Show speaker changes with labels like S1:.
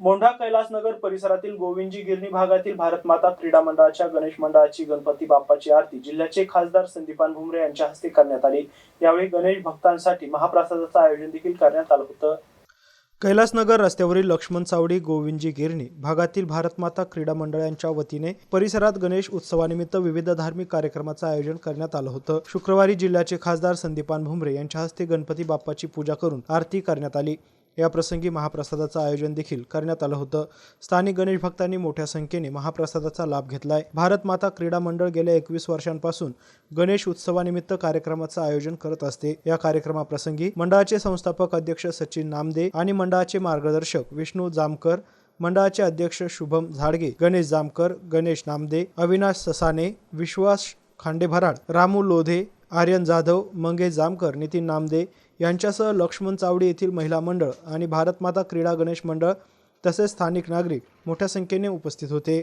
S1: मोंढा कैलासनगर परिसरातील गोविंदजी गिरणी भागातील भारत माता क्रीडा मंडळाच्या गणेश मंडळाची गणपती बाप्पाची आरती जिल्ह्याचे खासदार संदीपान भुमरे यांच्या हस्ते करण्यात आली. यावेळी गणेश भक्तांसाठी महाप्रसादाचं आयोजन देखील करण्यात आलं होतं. कैलासनगर रस्त्यावरील लक्ष्मण सावडी गोविंदजी गिरणी भागातील भारतमाता क्रीडा मंडळांच्या वतीने परिसरात गणेश उत्सवानिमित्त विविध धार्मिक कार्यक्रमाचं आयोजन करण्यात आलं होतं. शुक्रवारी जिल्ह्याचे खासदार संदीपान भुमरे यांच्या हस्ते गणपती बाप्पाची पूजा करून आरती करण्यात आली. या प्रसंगी महाप्रसादाचं आयोजन देखील करण्यात आलं होतं. स्थानिक गणेश भक्तांनी मोठ्या संख्येने महाप्रसादाचा लाभ घेतलाय. भारत माता क्रीडा मंडळ गेल्या एकवीस वर्षांपासून गणेश उत्सवानिमित्त कार्यक्रमाचं आयोजन करत असते. या कार्यक्रमाप्रसंगी मंडळाचे संस्थापक अध्यक्ष सचिन नामदे आणि मंडळाचे मार्गदर्शक विष्णू जामकर मंडळाचे अध्यक्ष शुभम झाडगे गणेश जामकर गणेश नामदे अविनाश ससाने विश्वास खांडेभराड रामू लोधे आर्यन जाधव मंगेश जामकर नितीन नामदे यांच्यासह लक्ष्मण चावडी येथील महिला मंडळ आणि भारतमाता क्रीडा गणेश मंडळ तसेच स्थानिक नागरिक मोठ्या संख्येने उपस्थित होते.